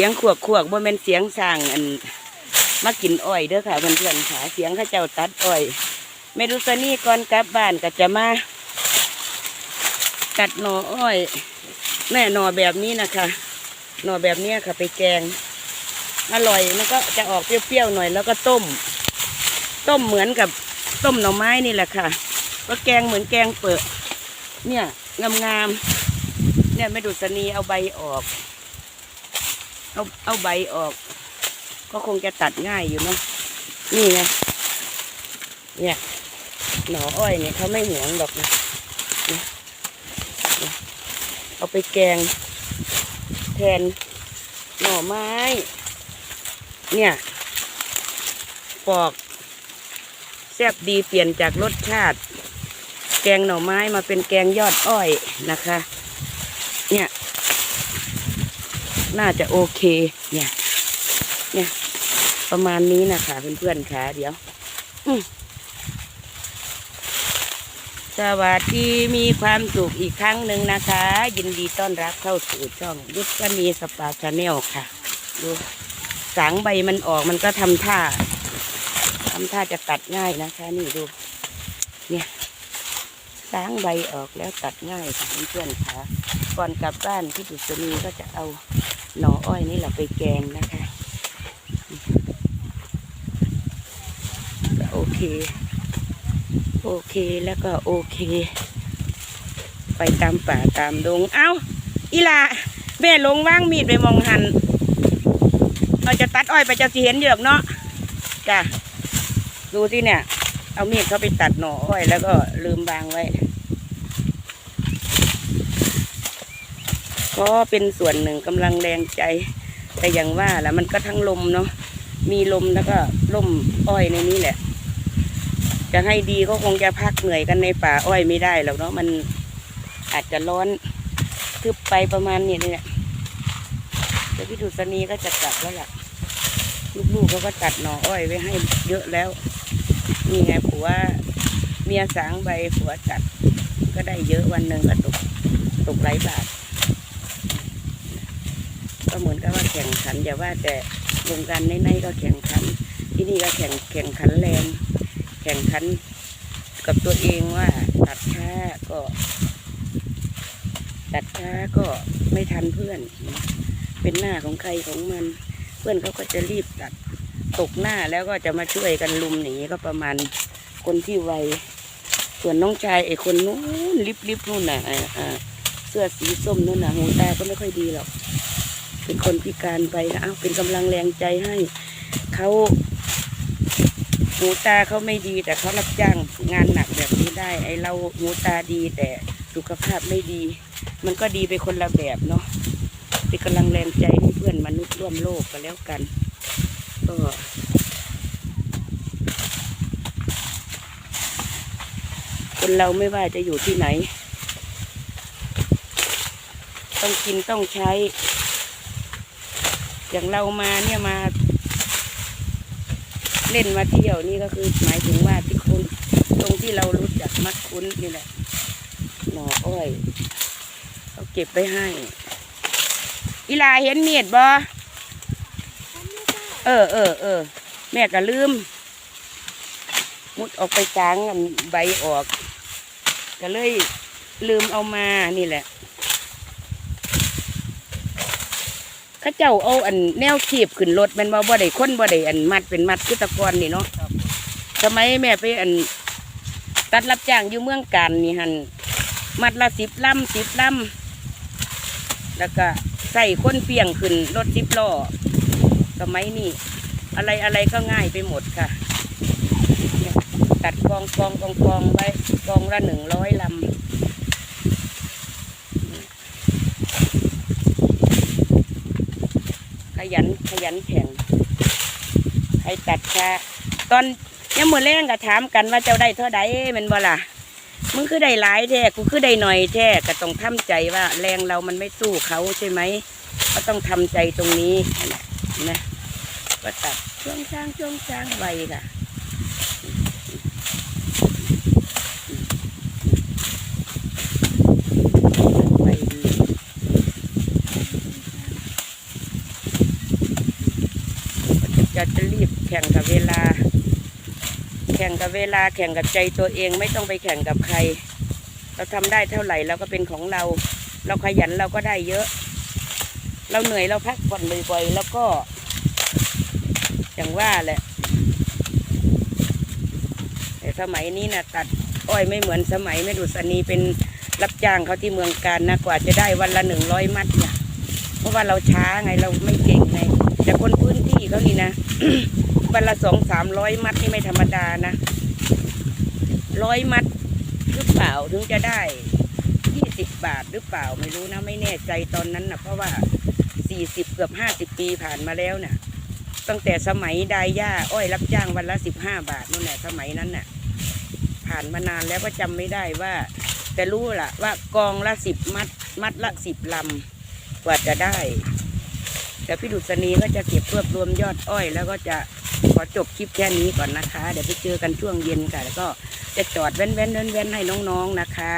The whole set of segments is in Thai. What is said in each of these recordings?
สียงขวกขวกบ่แม่นเสียงสร้างอันมากินอ้อยเด้อค่ะเพื่อนๆค่ะเสียงข้าเจ้าตัดอ้อยเมรุสนี่ก่อนกลับบ้านก็จะมาตัดหน่ออ้อยแน่หน่อแบบนี้นะคะหน่อแบบนี้ค่ะไปแกงอร่อยมันก็จะออกเปรี้ยวๆหน่อยแล้วก็ต้ม ต้มเหมือนกับต้มหน่อไม้นี่แหละค่ะก็แกงเหมือนแกงเปิดเนี่ยงามๆเนี่ยไม่ดูสนีเอาใบออก เอาเอาใบออก ก็คงจะตัดง่ายอยู่เนาะนี่ไงเนี่ยหน่ออ้อยเนี่ยเขาไม่หวงดอกนะเอาไปแกง แทนหน่อไม้ เนี่ย ปอก แซ่บดีเปลี่ยนจากรสชาติ แกงหน่อไม้มาเป็นแกงยอดอ้อยนะคะ เนี่ย น่าจะโอเค เนี่ย เนี่ย ประมาณนี้นะคะเพื่อนๆค่ะเดี๋ยวสวัสดีมีความสุขอีกครั้งหนึ่งนะคะ ยินดีต้อนรับเข้าสู่ช่องยุทธนีสปาชาแนลค่ะ ดูสางใบมันออกมันก็ทำท่าทำท่าจะตัดง่ายนะคะ นี่ดู เนี่ยสางใบออกแล้วตัดง่ายค่ะเพื่อนๆค่ะ ก่อนกลับบ้านพี่ดุษณีก็จะเอา หน่ออ้อยนี่แหละไปแกงนะคะโอเค โอเคแล้วก็โอเค ไปตามป่าตามดง เอ้า อีหลาแม่ลงว่างมีดไปมองหันเราจะตัดอ้อยไปจะสิเห็นเหยือกเนาะจ้ะดูที่เนี่ย เอามีดเขาไปตัดหน่ออ้อยแล้วก็ลืมวางไว้ ก็เป็นส่วนหนึ่งกำลังแรงใจ แต่อย่างว่าแหละมันก็ทั้งลมเนาะมีลมแล้วก็ล่มอ้อยในนี้แหละ จะให้ดีก็คงจะพักเหนื่อยกันในป่าอ้อยไม่ได้หรอกเนาะมันอาจจะร้อนทึบไปประมาณนี้นี่แหละแต่พี่ถุษณีก็จะกลับแล้วล่ะลูกๆเขาก็ตัดหน่ออ้อยไว้ให้เยอะแล้วนี่ไงผัวเมียสางใบผัวจัดก็ได้เยอะวันหนึ่งก็ตกตกหลายบาท ก็เหมือนกับว่าแข่งขันอย่าว่าแต่วงการในๆก็แข่งขัน ที่นี่ก็แข่งแข่งขันแรง แข่งขันกับตัวเองว่าตัดช้าก็ตัดช้าก็ไม่ทันเพื่อน เป็นหน้าของใครของมัน เพื่อนเขาก็จะรีบตัดตกหน้าแล้วก็จะมาช่วยกันลุมอย่างนี้ก็ประมาณคนที่ไวส่วนน้องชายไอ้คนนู้นลิบๆนู่นน่ะเสื้อสีส้มนู่นน่ะหูตาก็ไม่ค่อยดีหรอก เป็นคนพิการไปนะเอาเป็นกำลังแรงใจให้เขาหูตาเขาไม่ดีแต่เขารับจ้างงานหนักแบบนี้ได้ ไอเราหูตาดีแต่สุขภาพไม่ดี มันก็ดีไปคนละแบบเนาะเป็นกำลังแรงใจให้เพื่อนมนุษย์ร่วมโลกกันแล้วกัน ก็คนเราไม่ว่าจะอยู่ที่ไหน ต้องกินต้องใช้ อย่างเรามาเนี่ยมา เล่นมาเที่ยวนี่ก็คือหมายถึงว่าที่คุณตรงที่เรารู้จักมักคุ้นนี่แหละหน่ออ้อยเขาเก็บไว้ให้อีลาเห็นเมียดบอเออเออเออแม่ก็ลืม มุดออกไปจางใบออก ก็เลยลืมเอามานี่แหละ เข้าเจ้าเอาอันแนวขีบขึ้นรถแมันบ่บ่ได้คนบ่ได้อันมัดเป็นมัดคือแตะกอนนี่เนาะสมัยแม่ไปอัน ตัดรับจ้างอยู่เมืองการนี่หันมัดละสิบลำสิบลำแล้วก็ใส่คนเปียงขึ้นรถสิบล้อสมัยนี้อะไรอะไรก็ง่ายไปหมดค่ะเนี่ยตัดกองกองกองกองไว้กองละหนึ่งร้อยลำ ยันขยันแข่งใครตัดช้าตอนยังมือแรงก็ถามกันว่าเจ้าได้เท่าใดมันบ่ล่ะมึงคือได้หลายแท้กูคือได้หน่อยแท้ก็ต้องทำใจว่า แรงเรามันไม่สู้เขาใช่ไหมก็ต้องทำใจตรงนี้นะนะก็ตัดช่วงช้างช่วงช้างไวค่ะไวดี จะจะรีบแข่งกับเวลา แข่งกับเวลาแข่งกับใจตัวเองไม่ต้องไปแข่งกับใคร เราทำได้เท่าไหร่เราก็เป็นของเรา เราขยันเราก็ได้เยอะ เราเหนื่อยเราพักผ่อนบ่อยๆแล้วก็ อย่างว่าแหละ แต่สมัยนี้นะตัดอ้อยไม่เหมือนสมัยแม่ดุษณีเป็นรับจ้างเขาที่เมืองการนะกว่าจะได้วันละหนึ่งร้อยมัดเนี่ยเพราะว่าเราช้าไงเราไม่เก่งไง แต่คนพื้นที่เขานี่นะวันละสองสามร้อยมัดนี่ไม่ธรรมดานะร้อยมัดหรือเปล่าถึงจะได้ยี่สิบบาทหรือเปล่าไม่รู้นะไม่แน่ใจตอนนั้นนะเพราะว่าสี่สิบเกือบห้าสิบปีผ่านมาแล้วน่ะ ตั้งแต่สมัยดายย่าอ้อยรับจ้างวันละสิบห้าบาทนู่นแหละสมัยนั้นน่ะ ผ่านมานานแล้วก็จำไม่ได้ว่า แต่รู้ล่ะว่ากองละสิบมัด มัดละสิบลำกว่าจะได้ แต่พี่ดุษณีก็จะเก็บรวบรวมยอดอ้อย แล้วก็จะขอจบคลิปแค่นี้ก่อนนะคะ เดี๋ยวไปเจอกันช่วงเย็นค่ะ แล้วก็จะจอดแว้นแว้นแว้นแว้นให้น้องๆนะคะ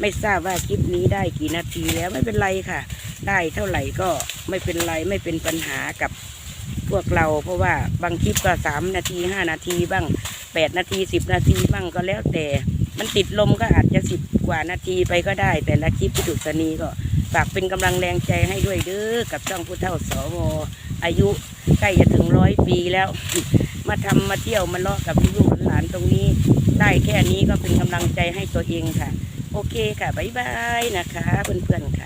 ไม่ทราบว่าคลิปนี้ได้กี่นาทีแล้วไม่เป็นไรค่ะ ได้เท่าไหร่ก็ไม่เป็นไรไม่เป็นปัญหากับพวกเรา เพราะว่าบางคลิปก็สามนาทีห้านาทีบ้างแปดนาทีสิบนาทีบ้างก็แล้วแต่ มันติดลมก็อาจจะสิบกว่านาทีไปก็ได้ แต่ละคลิปพิดุษณีก็ ฝากเป็นกำลังแรงใจให้ด้วยเด้อกับช่องผู้เฒ่าสวอายุใกล้จะถึงร้อยปีแล้ว มาทำมาเที่ยวมาเลาะกับลูกหลานตรงนี้ ได้แค่นี้ก็เป็นกำลังใจให้ตัวเองค่ะ โอเคค่ะ บ๊ายบายนะคะ เพื่อนๆค่ะ